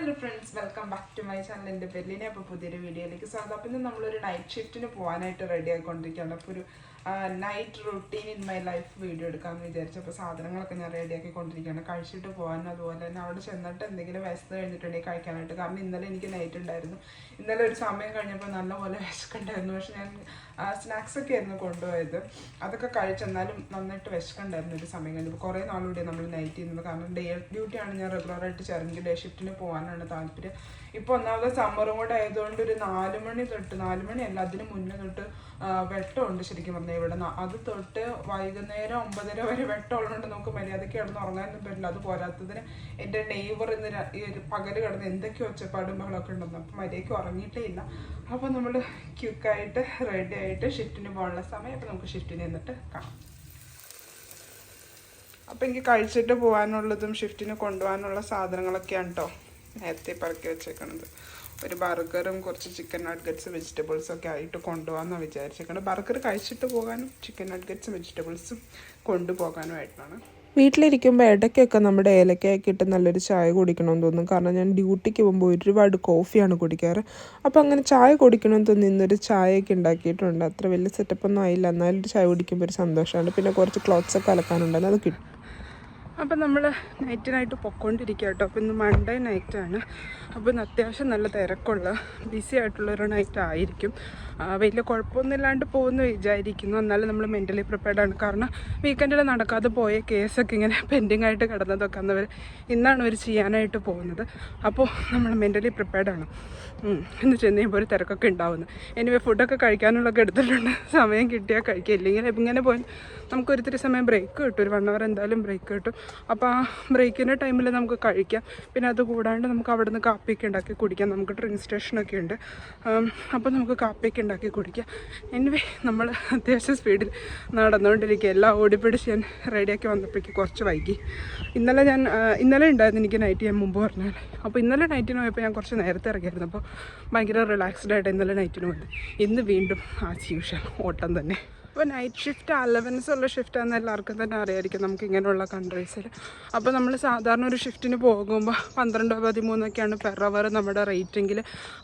Hello friends welcome back to my channel എന്റെ പെല്ലിനെ അപ്പോൾ പുതിയൊരു വീഡിയോയിലേക്ക് സ്വാഗതം. അപ്പം ഇന്ന് നമ്മളൊരു നൈറ്റ് ഷിഫ്റ്റിന് പോകാനായിട്ട് റെഡി ആയിക്കൊണ്ടിരിക്കുകയാണ്. അപ്പോൾ ഒരു night routine in my life video എടുക്കാമെന്ന് വിചാരിച്ചു അപ്പോൾ സാധനങ്ങളൊക്കെ ഞാൻ റെഡി ആക്കിക്കൊണ്ടിരിക്കുകയാണ് കഴിച്ചിട്ട് പോകാനും അതുപോലെ തന്നെ അവിടെ ചെന്നിട്ട് എന്തെങ്കിലും വിശന്ന് കഴിഞ്ഞിട്ടുണ്ടെങ്കിൽ കഴിക്കാനായിട്ട്. കാരണം ഇന്നലെ എനിക്ക് നൈറ്റ് ഉണ്ടായിരുന്നു. ഇന്നലെ ഒരു സമയം കഴിഞ്ഞപ്പോൾ നല്ലപോലെ വിശക്കുണ്ടായിരുന്നു പക്ഷെ ഞാൻ സ്നാക്സ് ഒക്കെ ആയിരുന്നു കൊണ്ടുപോയത്. അതൊക്കെ കഴിച്ചെന്നാലും നന്നായിട്ട് വിശക്കുണ്ടായിരുന്നു ഒരു സമയം കഴിഞ്ഞപ്പോൾ കുറേ നാളുകൂടി നമ്മൾ നൈറ്റ് ചെയ്യുന്നത് കാരണം ഡേ ഡ്യൂട്ടിയാണ് ഞാൻ റെഗുലറായിട്ട് ചേർന്നെങ്കിൽ ഡേ ഷിഫ്റ്റിന് പോകാനാണ് താല്പര്യം. ഇപ്പോൾ ഒന്നാമത് സമ്മറും കൂടെ ആയതുകൊണ്ട് ഒരു നാല് മണി തൊട്ട് നാല് മണിയല്ല അതിന് മുന്നേ തൊട്ട് വെട്ടമുണ്ട് ശരിക്കും പറഞ്ഞാൽ ഇവിടെ ന- അത് തൊട്ട് വൈകുന്നേരം ഒമ്പതര വരെ വെട്ടമുള്ളതുകൊണ്ട് നമുക്ക് മര്യാദയ്ക്ക് കിടന്ന് ഉറങ്ങാനൊന്നും പറ്റില്ല. അത് പോരാത്തതിന് എന്റെ നെയ്ബർ ഇന്ന് ഈ ഒരു പകൽ കിടന്ന് എന്തൊക്കെ ഒച്ചപ്പാടും ബഹളമൊക്കെ ഉണ്ടെന്ന്. അപ്പം മര്യാദയ്ക്ക് ഉറങ്ങിയിട്ടേ ഇല്ല. അപ്പോൾ നമ്മൾ ക്യുക്കായിട്ട് റെഡി ആയിട്ട് ഷിഫ്റ്റിന് പോകാനുള്ള സമയം. അപ്പോൾ നമുക്ക് ഷിഫ്റ്റിന് എന്നിട്ട് കാണാം. അപ്പം എനിക്ക് കഴിച്ചിട്ട് പോകാനുള്ളതും ഷിഫ്റ്റിന് കൊണ്ടുപോകാനുള്ള സാധനങ്ങളൊക്കെയാണ് കേട്ടോ നേരത്തെ പറക്കി വെച്ചേക്കണത്. ഒരു ബർഗറും കുറച്ച് ചിക്കൻ നഡ്ഗറ്റ്സ് വെജിറ്റബിൾസും ഒക്കെ ആയിട്ട് കൊണ്ടുപോകാമെന്നാണ് വിചാരിച്ചേക്കുന്നത് ബർഗർ കഴിച്ചിട്ട് പോകാനും ചിക്കൻ നട്ട്ഗറ്റ്സും വെജിറ്റബിൾസും കൊണ്ടുപോകാനുമായിട്ടാണ് വീട്ടിലിരിക്കുമ്പോൾ ഇടയ്ക്കൊക്കെ നമ്മുടെ ഏലക്കയൊക്കെ ഇട്ട് നല്ലൊരു ചായ കുടിക്കണമെന്ന് തോന്നും. കാരണം ഞാൻ ഡ്യൂട്ടിക്ക് പോകുമ്പോൾ ഒരുപാട് കോഫിയാണ് കുടിക്കാറ്. അപ്പോൾ അങ്ങനെ ചായ കുടിക്കണമെന്ന് തോന്നി ഇന്നൊരു ചായയൊക്കെ ഉണ്ടാക്കിയിട്ടുണ്ട്. അത്ര വലിയ സെറ്റപ്പൊന്നും ആയില്ല. എന്നാലും ഒരു ചായ കുടിക്കുമ്പോൾ ഒരു സന്തോഷമാണ് പിന്നെ കുറച്ച് ക്ലോത്ത്സ് ഒക്കെ അലക്കാനുണ്ടായിരുന്നു അത് കിട്ടും. അപ്പം നമ്മൾ നൈറ്റിനായിട്ട് പൊക്കോണ്ടിരിക്കുക കേട്ടോ അപ്പം ഇന്ന് മൺഡേ നൈറ്റാണ് അപ്പോൾ ഇന്ന് അത്യാവശ്യം നല്ല തിരക്കുള്ള ബിസി ആയിട്ടുള്ളൊരു നൈറ്റ് ആയിരിക്കും. വലിയ കുഴപ്പമൊന്നുമില്ലാണ്ട് പോകുമെന്ന് വിചാരിക്കുന്നു. എന്നാലും നമ്മൾ മെന്റലി പ്രിപ്പയർഡ് ആണ്. കാരണം വീക്കെൻഡിൽ നടക്കാതെ പോയ കേസൊക്കെ ഇങ്ങനെ പെൻഡിങ് ആയിട്ട് കിടന്നതൊക്കെ അന്നവർ ഇന്നാണ് അവർ ചെയ്യാനായിട്ട് പോകുന്നത്. അപ്പോൾ നമ്മൾ മെന്റലി പ്രിപ്പയർഡ് ആണ്. ഉം. ഇന്ന് ചെന്ന് കഴിയുമ്പോൾ ഒരു തിരക്കൊക്കെ ഉണ്ടാവുന്നു. എനിവേ ഫുഡൊക്കെ കഴിക്കാനുള്ളൊക്കെ എടുത്തിട്ടുണ്ട്. സമയം കിട്ടിയാൽ കഴിക്കുക ഇല്ലെങ്കിൽ ഇങ്ങനെ പോയി നമുക്ക് ഒരിത്തിരി സമയം ബ്രേക്ക് കിട്ടും. ഒരു വൺ അവർ എന്തായാലും ബ്രേക്ക് കിട്ടും. അപ്പോൾ ആ ബ്രേക്കിന്റെ ടൈമിൽ നമുക്ക് കഴിക്കാം. പിന്നെ അത് കൂടാണ്ട് നമുക്ക് അവിടെ നിന്ന് കാപ്പിയൊക്കെ ഉണ്ടാക്കി കുടിക്കാം. നമുക്ക് ട്രെയിൻ സ്റ്റേഷനൊക്കെ ഉണ്ട്. അപ്പം നമുക്ക് കാപ്പിയൊക്കെ ഉണ്ടാക്കി കുടിക്കാം. എനിവേ നമ്മൾ അത്യാവശ്യം സ്പീഡിൽ നടന്നുകൊണ്ടിരിക്കുക. എല്ലാം ഓടിപ്പിടിച്ച് ഞാൻ റെഡിയാക്കി വന്നപ്പോഴേക്ക് കുറച്ച് വൈകി. ഇന്നലെ ഞാൻ ഇന്നലെ ഉണ്ടായിരുന്നു എനിക്ക് നൈറ്റ് ഞാൻ മുമ്പ് പറഞ്ഞാൽ. അപ്പോൾ ഇന്നലെ നൈറ്റിന് പോയപ്പോൾ ഞാൻ കുറച്ച് നേരത്തെ ഇറങ്ങിയായിരുന്നു. അപ്പോൾ ഭയങ്കര റിലാക്സ്ഡ് ആയിട്ട് ഇന്നലെ നൈറ്റിന് പോയത്. ഇന്ന് വീണ്ടും ആ ചീഷ ഓട്ടം തന്നെ. അപ്പോൾ നൈറ്റ് ഷിഫ്റ്റ് അലവൻസ് ഉള്ള ഷിഫ്റ്റാണെന്ന് എല്ലാവർക്കും തന്നെ അറിയായിരിക്കും നമുക്ക് ഇങ്ങനെയുള്ള കൺട്രീസിൽ അപ്പോൾ നമ്മൾ സാധാരണ ഒരു ഷിഫ്റ്റിന് പോകുമ്പോൾ പന്ത്രണ്ടോ പതിമൂന്നൊക്കെയാണ് പെർ അവർ നമ്മുടെ റേറ്റെങ്കിൽ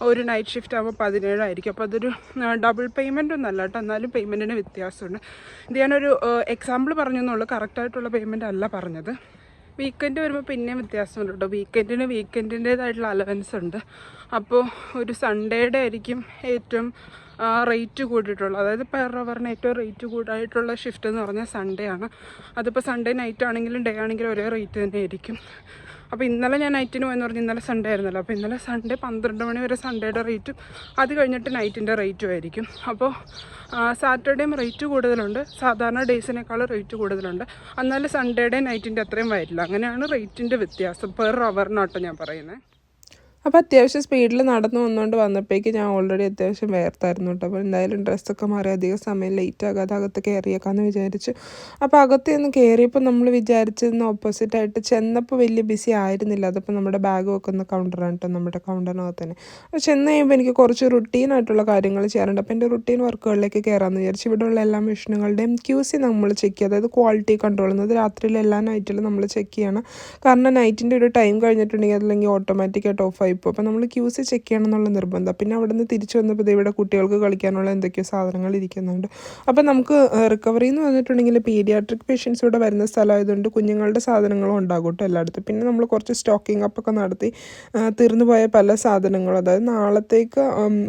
ഒരു നൈറ്റ് ഷിഫ്റ്റ് ആകുമ്പോൾ പതിനേഴായിരിക്കും. അപ്പോൾ അതൊരു ഡബിൾ പേയ്മെന്റ് ഒന്നും അല്ല കേട്ടോ. എന്നാലും പേയ്മെന്റിന് വ്യത്യാസമുണ്ട്. ഇത് ഞാനൊരു എക്സാമ്പിൾ പറഞ്ഞെന്നുള്ളൂ. കറക്റ്റായിട്ടുള്ള പേയ്മെന്റ് അല്ല പറഞ്ഞത്. വീക്കെൻഡ് വരുമ്പോൾ പിന്നെയും വ്യത്യാസമുണ്ട് കേട്ടോ. വീക്കെൻഡിന് വീക്കെൻഡിന്റേതായിട്ടുള്ള അലവൻസ് ഉണ്ട്. അപ്പോൾ ഒരു സൺഡേയുടെ ആയിരിക്കും ഏറ്റവും റേറ്റ് കൂടിയിട്ടുള്ളത് അതായത് പെർ അവറിന് ഏറ്റവും റേറ്റ് കൂടായിട്ടുള്ള ഷിഫ്റ്റ് എന്ന് പറഞ്ഞാൽ സൺഡേ ആണ്. അതിപ്പോൾ സൺഡേ നൈറ്റ് ആണെങ്കിലും ഡേ ആണെങ്കിലും ഒരേ റേറ്റ് തന്നെ ആയിരിക്കും. അപ്പോൾ ഇന്നലെ ഞാൻ നൈറ്റിന് പോയെന്ന് പറഞ്ഞാൽ ഇന്നലെ സൺഡേ ആയിരുന്നല്ലോ. അപ്പോൾ ഇന്നലെ സൺഡേ പന്ത്രണ്ട് മണി വരെ സൺഡേയുടെ റേറ്റും അത് കഴിഞ്ഞിട്ട് നൈറ്റിന്റെ റേറ്റും ആയിരിക്കും. അപ്പോൾ സാറ്റർഡേയും റേറ്റ് കൂടുതലുണ്ട്. സാധാരണ ഡേയ്സിനേക്കാൾ റേറ്റ് കൂടുതലുണ്ട്. എന്നാലും സൺഡേയുടെ നൈറ്റിന്റെ അത്രയും വരില്ല. അങ്ങനെയാണ് റേറ്റിന്റെ വ്യത്യാസം. പെർ അവറിനാട്ടോ ഞാൻ പറയുന്നത് അപ്പോൾ അത്യാവശ്യം സ്പീഡിൽ നടന്നു വന്നുകൊണ്ട് വന്നപ്പോഴേക്ക് ഞാൻ ഓൾറെഡി അത്യാവശ്യം വേർത്തായിരുന്നു കേട്ടോ അപ്പോൾ എന്തായാലും ഡ്രസ്സൊക്കെ മാറി അധികം സമയം ലേറ്റ് ആകാതെ അകത്ത് കയറിയേക്കാന്ന് വിചാരിച്ചു. അപ്പോൾ അകത്ത് നിന്ന് കയറിയപ്പോൾ നമ്മൾ വിചാരിച്ചതിന് ഓപ്പോസിറ്റായിട്ട് ചെന്നപ്പോൾ വലിയ ബിസി ആയിരുന്നില്ല. അതിപ്പോൾ നമ്മുടെ ബാഗ് വെക്കുന്ന കൗണ്ടറാണ് കേട്ടോ നമ്മുടെ കൗണ്ടറിനകത്ത് തന്നെ. അപ്പോൾ ചെന്ന് കഴിയുമ്പോൾ എനിക്ക് കുറച്ച് റുട്ടീനായിട്ടുള്ള കാര്യങ്ങൾ ചെയ്യാറുണ്ട്. അപ്പോൾ എന്റെ റുട്ടീൻ വർക്കുകളിലേക്ക് കയറാമെന്ന് വിചാരിച്ചു. ഇവിടെയുള്ള എല്ലാ മെഷീനുകളുടെയും ക്യൂ സി നമ്മൾ ചെക്ക് ചെയ്യുക. അതായത് ക്വാളിറ്റി കൺട്രോൾ എന്നത് രാത്രിയിൽ എല്ലാ നൈറ്റിലും നമ്മൾ ചെക്ക് ചെയ്യണം. കാരണം നൈറ്റിന്റെ ഒരു ടൈം കഴിഞ്ഞിട്ടുണ്ടെങ്കിൽ അതല്ലെങ്കിൽ ഓട്ടോമാറ്റിക്കായിട്ട് ഓഫ് പോകും അപ്പോൾ നമ്മൾ ക്യൂസ് ചെക്ക് ചെയ്യണം എന്നുള്ള നിർബന്ധം. പിന്നെ അവിടെ നിന്ന് തിരിച്ചു വന്നപ്പോൾ ഇവിടെ കുട്ടികൾക്ക് കളിക്കാനുള്ള എന്തൊക്കെയോ സാധനങ്ങൾ ഇരിക്കുന്നുണ്ട്. അപ്പോൾ നമുക്ക് റിക്കവറി എന്ന് പറഞ്ഞിട്ടുണ്ടെങ്കിൽ പീഡിയാട്രിക് പേഷ്യൻസ് ഇവിടെ വരുന്ന സ്ഥലമായതുകൊണ്ട് കുഞ്ഞുങ്ങളുടെ സാധനങ്ങളും ഉണ്ടാകും എല്ലായിടത്തും. പിന്നെ നമ്മൾ കുറച്ച് സ്റ്റോക്കിംഗ് അപ്പൊക്കെ നടത്തി തീർന്നു പോയ പല സാധനങ്ങളും. അതായത് നാളത്തേക്ക്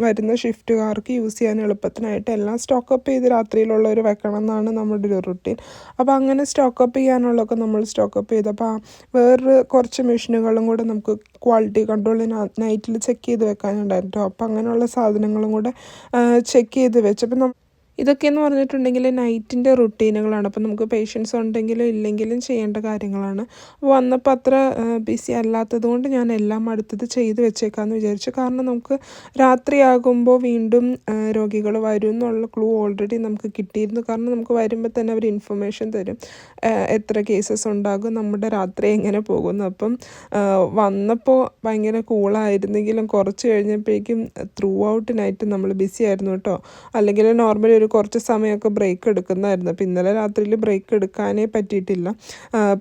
വരുന്ന ഷിഫ്റ്റുകാർക്ക് യൂസ് ചെയ്യാൻ എളുപ്പത്തിനായിട്ട് എല്ലാം സ്റ്റോക്കപ്പ് ചെയ്ത് രാത്രിയിലുള്ളവർ വെക്കണം എന്നാണ് നമ്മുടെ ഒരു റുട്ടീൻ അപ്പോൾ അങ്ങനെ സ്റ്റോക്കപ്പ് ചെയ്യാനുള്ളതൊക്കെ നമ്മൾ സ്റ്റോക്കപ്പ് ചെയ്തപ്പോൾ ആ വേറൊരു കുറച്ച് മെഷീനുകളും കൂടെ നമുക്ക് ക്വാളിറ്റി കൺട്രോളിന് നൈറ്റിൽ ചെക്ക് ചെയ്ത് വെക്കാനുണ്ടായിരുന്നു. അപ്പോൾ അങ്ങനെയുള്ള സാധനങ്ങളും കൂടെ ചെക്ക് ചെയ്ത് വെച്ചപ്പോൾ ഇതൊക്കെയെന്ന് പറഞ്ഞിട്ടുണ്ടെങ്കിൽ നൈറ്റിന്റെ റുട്ടീനുകളാണ് അപ്പോൾ നമുക്ക് പേഷ്യൻസ് ഉണ്ടെങ്കിലും ഇല്ലെങ്കിലും ചെയ്യേണ്ട കാര്യങ്ങളാണ്. അപ്പോൾ വന്നപ്പോൾ അത്ര ബിസി അല്ലാത്തത് കൊണ്ട് ഞാൻ എല്ലാം അടുത്തത് ചെയ്ത് വെച്ചേക്കാമെന്ന് വിചാരിച്ചു. കാരണം നമുക്ക് രാത്രിയാകുമ്പോൾ വീണ്ടും രോഗികൾ വരും എന്നുള്ള ക്ലൂ ഓൾറെഡി നമുക്ക് കിട്ടിയിരുന്നു. കാരണം നമുക്ക് വരുമ്പോൾ തന്നെ അവർ ഇൻഫർമേഷൻ തരും. എത്ര കേസസ് ഉണ്ടാകും നമ്മുടെ രാത്രി എങ്ങനെ പോകുന്നു. അപ്പം വന്നപ്പോൾ ഭയങ്കര കൂളായിരുന്നെങ്കിലും കുറച്ച് കഴിഞ്ഞപ്പോഴേക്കും ത്രൂ ഔട്ട് നൈറ്റ് നമ്മൾ ബിസി ആയിരുന്നു കേട്ടോ. അല്ലെങ്കിൽ നോർമലി ഒരു കുറച്ച് സമയമൊക്കെ ബ്രേക്ക് എടുക്കുന്നതായിരുന്നു. അപ്പോൾ ഇന്നലെ രാത്രിയിൽ ബ്രേക്ക് എടുക്കാനേ പറ്റിയിട്ടില്ല.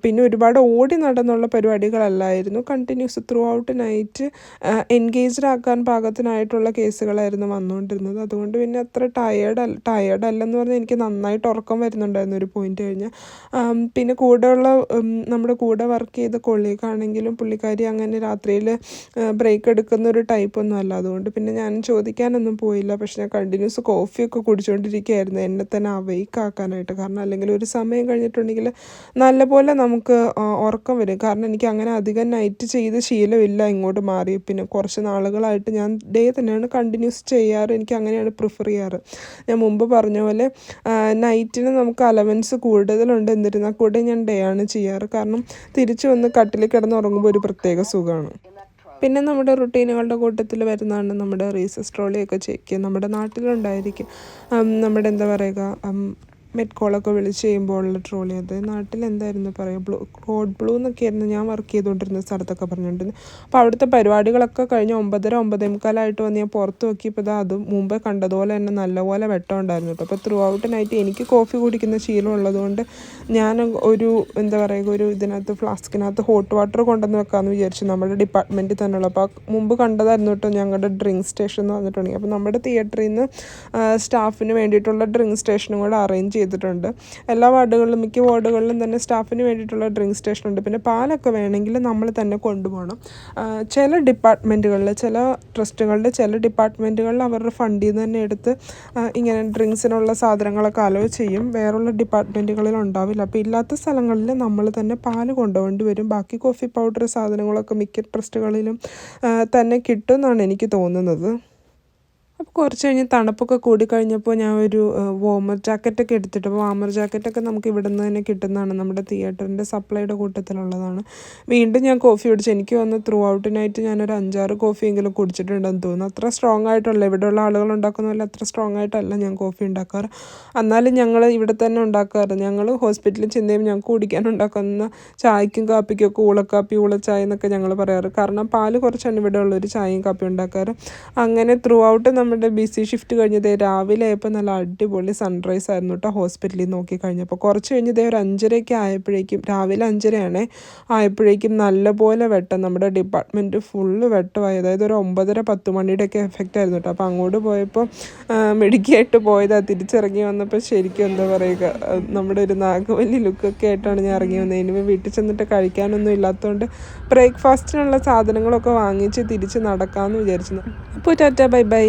പിന്നെ ഒരുപാട് ഓടി നടന്നുള്ള പരിപാടികളല്ലായിരുന്നു. Continuous throughout night engaged ആക്കാൻ പാകത്തിനായിട്ടുള്ള കേസുകളായിരുന്നു വന്നുകൊണ്ടിരുന്നത്. അതുകൊണ്ട് പിന്നെ അത്ര ടയേർഡ് അല്ല ടയേർഡ് അല്ലെന്ന് പറഞ്ഞാൽ എനിക്ക് നന്നായിട്ട് ഉറക്കം വരുന്നുണ്ടായിരുന്നു ഒരു പോയിന്റ് കഴിഞ്ഞാൽ പിന്നെ കൂടെയുള്ള നമ്മുടെ കൂടെ വർക്ക് ചെയ്ത കൊളീഗാണെങ്കിലും പുള്ളിക്കാരി അങ്ങനെ രാത്രിയിൽ ബ്രേക്ക് എടുക്കുന്ന ഒരു ടൈപ്പ് ഒന്നും അല്ല. അതുകൊണ്ട് പിന്നെ ഞാൻ ചോദിക്കാനൊന്നും പോയില്ല. പക്ഷെ ഞാൻ കണ്ടിന്യൂസ് കോഫിയൊക്കെ കുടിച്ചുകൊണ്ടിരിക്കുകയായിരുന്നു എന്നെ തന്നെ അവൈക്ക് ആക്കാനായിട്ട്. കാരണം അല്ലെങ്കിൽ ഒരു സമയം കഴിഞ്ഞിട്ടുണ്ടെങ്കിൽ നല്ലപോലെ നമുക്ക് ഉറക്കം വരും. കാരണം എനിക്ക് അങ്ങനെ അധികം നൈറ്റ് ചെയ്ത് ശീലമില്ല ഇങ്ങോട്ട് മാറി. പിന്നെ കുറച്ച് നാളുകളായിട്ട് ഞാൻ ഡേ തന്നെയാണ് കണ്ടിന്യൂസ് ചെയ്യാറ്. എനിക്ക് അങ്ങനെയാണ് പ്രിഫർ ചെയ്യാറ്. ഞാൻ മുമ്പ് പറഞ്ഞ പോലെ നൈറ്റിന് നമുക്ക് അലവൻസ് കൂടുതലുണ്ട്. എന്നിരുന്നാൽ കൂടെ ഞാൻ ഡേ ആണ് ചെയ്യാറ്. കാരണം തിരിച്ചു വന്ന് കട്ടിൽ കിടന്ന് ഉറങ്ങുമ്പോൾ ഒരു പ്രത്യേക സുഖമാണ്. പിന്നെ നമ്മുടെ റുട്ടീനുകളുടെ കൂട്ടത്തിൽ വരുന്നതാണ് നമ്മുടെ റീസസ് ട്രോളിയൊക്കെ ചെക്ക് നമ്മുടെ നാട്ടിലുണ്ടായിരിക്കും. നമ്മുടെ എന്താ പറയുക മെറ്റ് കോളൊക്കെ വിളിച്ച് ചെയ്യുമ്പോൾ ഉള്ള ട്രോളി അത് നാട്ടിൽ എന്തായിരുന്നു പറയുക ബ്ലൂ റോഡ് ബ്ലൂ എന്നൊക്കെ ആയിരുന്നു ഞാൻ വർക്ക് ചെയ്തുകൊണ്ടിരുന്ന സ്ഥലത്തൊക്കെ പറഞ്ഞുകൊണ്ടിരുന്നത് അപ്പോൾ അവിടുത്തെ പരിപാടികളൊക്കെ കഴിഞ്ഞ് ഒമ്പതര ഒമ്പതേ മുക്കാലായിട്ട് വന്ന് ഞാൻ പുറത്ത് നോക്കിയപ്പോൾ ഇതാ അത് മുമ്പേ കണ്ടതുപോലെ തന്നെ നല്ലപോലെ വെട്ടം ഉണ്ടായിരുന്നു കേട്ടോ. അപ്പോൾ ത്രൂ ഔട്ട് നൈറ്റ് എനിക്ക് കോഫി കുടിക്കുന്ന ശീലം ഉള്ളതുകൊണ്ട് ഞാൻ ഒരു എന്താ പറയുക ഒരു ഇതിനകത്ത് ഫ്ലാസ്കിനകത്ത് ഹോട്ട് വാട്ടർ കൊണ്ടുവന്ന് വെക്കാമെന്ന് വിചാരിച്ചു. നമ്മുടെ ഡിപ്പാർട്ട്മെന്റിൽ തന്നെയുള്ള. അപ്പോൾ മുമ്പ് കണ്ടതായിരുന്നു കേട്ടോ ഞങ്ങളുടെ ഡ്രിങ്ക് സ്റ്റേഷൻ എന്ന് പറഞ്ഞിട്ടുണ്ടെങ്കിൽ. അപ്പോൾ നമ്മുടെ തിയേറ്ററിൽ നിന്ന് സ്റ്റാഫിന് വേണ്ടിയിട്ടുള്ള ഡ്രിങ്ക് സ്റ്റേഷനും കൂടെ അറേഞ്ച് ചെയ്തിട്ടുണ്ട്. എല്ലാ വാർഡുകളിലും മിക്ക വാർഡുകളിലും തന്നെ സ്റ്റാഫിന് വേണ്ടിയിട്ടുള്ള ഡ്രിങ്ക് സ്റ്റേഷൻ ഉണ്ട് പിന്നെ പാലൊക്കെ വേണമെങ്കിൽ നമ്മൾ തന്നെ കൊണ്ടുപോകണം. ചില ഡിപ്പാർട്ട്മെന്റുകളിൽ ചില ട്രസ്റ്റുകളുടെ ചില ഡിപ്പാർട്ട്മെന്റുകളിൽ അവരുടെ ഫണ്ടിൽ നിന്ന് തന്നെ എടുത്ത് ഇങ്ങനെ ഡ്രിങ്ക്സിനുള്ള സാധനങ്ങളൊക്കെ അലോ ചെയ്യും. വേറുള്ള ഡിപ്പാർട്ട്മെന്റുകളിൽ ഉണ്ടാവില്ല. അപ്പോൾ ഇല്ലാത്ത സ്ഥലങ്ങളിൽ നമ്മൾ തന്നെ പാൽ കൊണ്ടുപോകേണ്ടി വരും. ബാക്കി കോഫി പൗഡർ സാധനങ്ങളൊക്കെ മിക്ക ട്രസ്റ്റുകളിലും തന്നെ കിട്ടും എന്നാണ് എനിക്ക് തോന്നുന്നത്. അപ്പോൾ കുറച്ച് കഴിഞ്ഞ് തണുപ്പൊക്കെ കൂടിക്കഴിഞ്ഞപ്പോൾ ഞാൻ ഒരു വോമർ ജാക്കറ്റൊക്കെ എടുത്തിട്ട് അപ്പോൾ വാമർ ജാക്കറ്റൊക്കെ നമുക്ക് ഇവിടെ നിന്ന് തന്നെ കിട്ടുന്നതാണ്. നമ്മുടെ തിയേറ്ററിന്റെ സപ്ലൈയുടെ കൂട്ടത്തിലുള്ളതാണ്. വീണ്ടും ഞാൻ കോഫി കുടിച്ചു എനിക്ക് വന്ന് ത്രൂ ഔട്ട് നൈറ്റ് ഞാനൊരു അഞ്ചാറ് കോഫിയെങ്കിലും കുടിച്ചിട്ടുണ്ടെന്ന് തോന്നുന്നു. അത്ര സ്ട്രോങ് ആയിട്ടുള്ള ഇവിടെയുള്ള ആളുകൾ ഉണ്ടാക്കുന്ന പോലെ അത്ര സ്ട്രോങ് ആയിട്ടല്ല ഞാൻ കോഫി ഉണ്ടാക്കാറ്. എന്നാലും ഞങ്ങൾ ഇവിടെ തന്നെ ഉണ്ടാക്കാറ്. ഞങ്ങൾ ഹോസ്പിറ്റലിൽ ചെന്ന് ഞങ്ങൾ കുടിക്കാൻ ഉണ്ടാക്കുന്ന ചായക്കും കാപ്പിക്കും ഒക്കെ ഊളക്കാപ്പി ഊളച്ചായ എന്നൊക്കെ ഞങ്ങൾ പറയാറ്. കാരണം പാൽ കുറച്ചാണ് ഇവിടെ ഉള്ളൊരു ചായയും കാപ്പിയും ഉണ്ടാക്കാറ്. അങ്ങനെ ത്രൂ ഔട്ട് നമ്മുടെ ബിസി ഷിഫ്റ്റ് കഴിഞ്ഞത് രാവിലെ ആയപ്പോൾ നല്ല അടിപൊളി സൺറൈസ് ആയിരുന്നു കേട്ടോ ഹോസ്പിറ്റലിൽ നോക്കി കഴിഞ്ഞപ്പോൾ കുറച്ച് കഴിഞ്ഞ് ഒരു അഞ്ചരയ്ക്ക് ആയപ്പോഴേക്കും രാവിലെ അഞ്ചരയാണ് ആയപ്പോഴേക്കും നല്ലപോലെ വെട്ടം. നമ്മുടെ ഡിപ്പാർട്ട്മെന്റ് ഫുള്ള് വെട്ടമായി. അതായത് ഒരു ഒമ്പതര പത്ത് മണിയുടെയൊക്കെ എഫക്റ്റ് ആയിരുന്നു കേട്ടോ അപ്പോൾ അങ്ങോട്ട് പോയപ്പോൾ മെഡിക്കായിട്ട് പോയതാ. തിരിച്ചിറങ്ങി വന്നപ്പോൾ ശരിക്കും എന്താ പറയുക നമ്മുടെ ഒരു നാഗവല്ലി ലുക്കൊക്കെ ആയിട്ടാണ് ഞാൻ ഇറങ്ങി വന്നത് ഇനി വീട്ടിൽ ചെന്നിട്ട് കഴിക്കാനൊന്നും ഇല്ലാത്തതുകൊണ്ട് ബ്രേക്ക്ഫാസ്റ്റിനുള്ള സാധനങ്ങളൊക്കെ വാങ്ങിച്ച് തിരിച്ച് നടക്കാമെന്ന് വിചാരിച്ചു അപ്പോൾ ടാറ്റ ബൈ ബൈ.